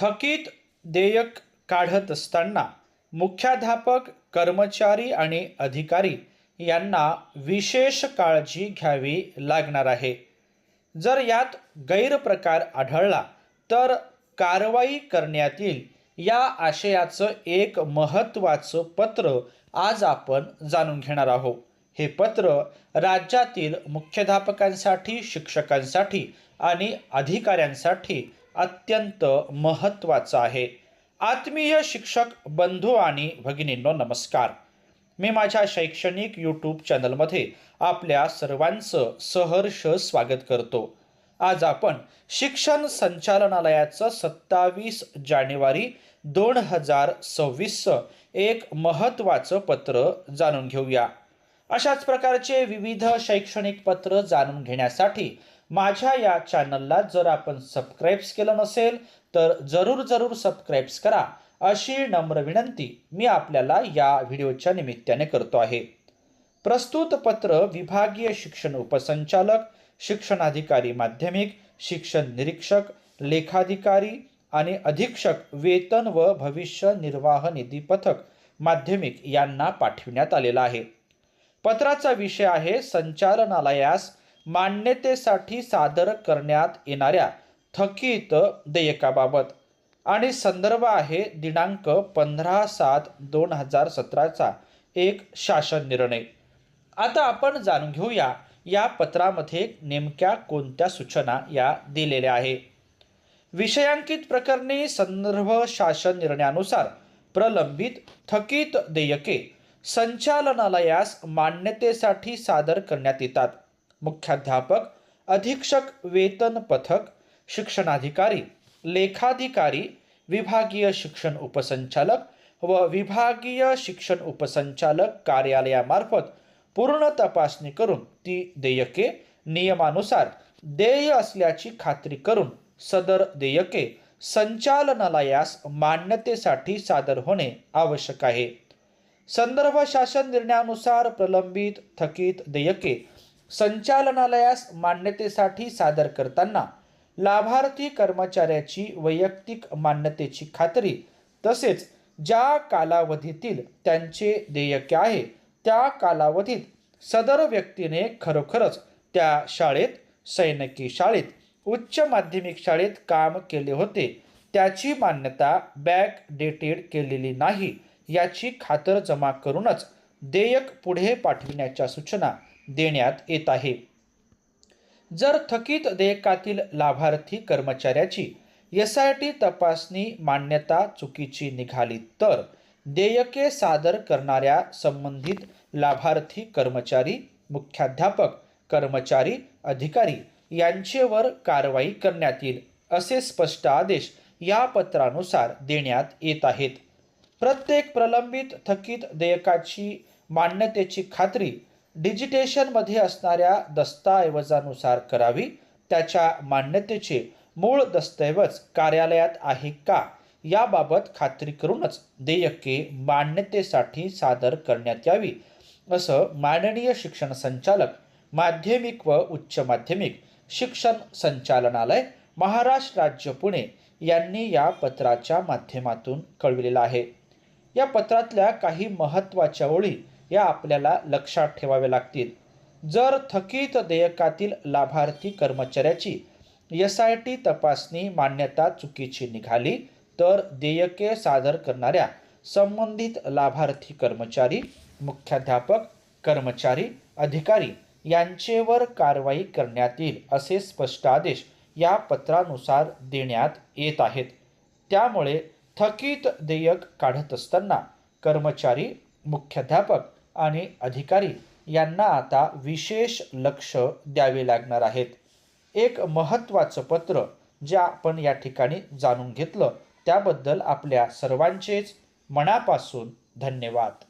थकीत देयक काढत असताना मुख्याध्यापक कर्मचारी आणि अधिकारी यांना विशेष काळजी घ्यावी लागणार आहे. जर यात गैरप्रकार आढळला तर कारवाई करण्यात येईल या आशयाचं एक महत्त्वाचं पत्र आज आपण जाणून घेणार आहोत. हे पत्र राज्यातील मुख्याध्यापकांसाठी शिक्षकांसाठी आणि अधिकाऱ्यांसाठी अत्यंत महत्त्वाचं आहे. आत्मीय शिक्षक बंधू आणि भगिनींनो नमस्कार. मी माझ्या शैक्षणिक यूट्यूब चॅनलमध्ये आपल्या सर्वांचं सहर्ष स्वागत करतो. आज आपण शिक्षण संचालनालयाचं सत्तावीस जानेवारी दोन हजार सव्वीसचं एक महत्त्वाचं पत्र जाणून घेऊया. अशाच प्रकारचे विविध शैक्षणिक पत्र जाणून घेण्यासाठी माझ्या या चॅनलला जर आपण सबस्क्राईब्स केलं नसेल तर जरूर जरूर सबस्क्राईब्स करा. अशी नम्र विनंती मी आपल्याला या व्हिडिओच्या निमित्ताने करतो आहे. प्रस्तुत पत्र विभागीय शिक्षण उपसंचालक शिक्षणाधिकारी माध्यमिक शिक्षण निरीक्षक लेखाधिकारी आणि अधीक्षक वेतन व भविष्य निर्वाह निधी पथक माध्यमिक यांना पाठविण्यात आलेला आहे. पत्राचा विषय आहे संचालनालयास मान्यतेसाठी सादर करण्यात येणाऱ्या थकीत देयकाबाबत. आणि संदर्भ आहे दिनांक पंधरा सात दोन हजार सतराचा एक शासन निर्णय. आता आपण जाणून घेऊया या पत्रामध्ये नेमक्या कोणत्या सूचना या दिलेल्या आहे. विषयांकित प्रकरणी संदर्भ शासन निर्णयानुसार प्रलंबित थकीत देयके संचालनालयास मान्यतेसाठी सादर करण्यात येतात. मुख्याध्यापक अधीक्षक वेतन पथक शिक्षणाधिकारी लेखाधिकारी विभागीय शिक्षण उपसंचालक व विभागीय शिक्षण उपसंचालक कार्यालयामार्फत पूर्ण तपासणी करून ती देयके नियमानुसार देय असल्याची खात्री करून सदर देयके संचालनालयास मान्यतेसाठी सादर होणे आवश्यक आहे. संदर्भ शासन निर्णयानुसार प्रलंबित थकीत देयके संचालनालयास मान्यतेसाठी सादर करताना लाभार्थी कर्मचाऱ्याची वैयक्तिक मान्यतेची खात्री तसेच ज्या कालावधीतील त्यांचे देयके आहे त्या कालावधीत सदर व्यक्तीने खरोखरच त्या शाळेत सैनिकी शाळेत उच्च माध्यमिक शाळेत काम केले होते. त्याची मान्यता बॅक डेटेड केलेली नाही याची खातर जमा करूनच देयक पुढे पाठविण्याच्या सूचना देण्यात येत आहे. जर थकीत देयकातील लाभार्थी कर्मचाऱ्याची एस आय टी तपासणी मान्यता चुकीची निघाली तर देयके सादर करणाऱ्या संबंधित लाभार्थी कर्मचारी मुख्याध्यापक कर्मचारी अधिकारी यांचेवर कारवाई करण्यात येईल असे स्पष्ट आदेश या पत्रानुसार देण्यात येत आहेत. प्रत्येक प्रलंबित थकीत देयकाची मान्यतेची खात्री डिजिटेशनमध्ये असणाऱ्या दस्तऐवजानुसार करावी त्याच्या मान्यतेचे मूळ दस्तऐवज कार्यालयात आहे का याबाबत खात्री करूनच देयके मान्यतेसाठी सादर करण्यात यावी असं माननीय शिक्षण संचालक माध्यमिक व उच्च माध्यमिक शिक्षण संचालनालय महाराष्ट्र राज्य पुणे यांनी या पत्राच्या माध्यमातून कळविलेलं आहे. या पत्रातल्या काही महत्त्वाच्या ओळी या आपल्याला लक्षात ठेवाव्या लागतील. जर थकीत देयकातील लाभार्थी कर्मचाऱ्याची एस आय टी तपासणी मान्यता चुकीची निघाली तर देयके सादर करणाऱ्या संबंधित लाभार्थी कर्मचारी मुख्याध्यापक कर्मचारी अधिकारी यांचेवर कारवाई करण्यात येईल असे स्पष्ट आदेश या पत्रानुसार देण्यात येत आहेत. त्यामुळे थकीत देयक काढत असताना कर्मचारी मुख्याध्यापक आणि अधिकारी यांना आता विशेष लक्ष द्यावे लागणार आहेत. एक महत्त्वाचं पत्र जे आपण या ठिकाणी जाणून घेतलं त्याबद्दल आपल्या सर्वांचेच मनापासून धन्यवाद.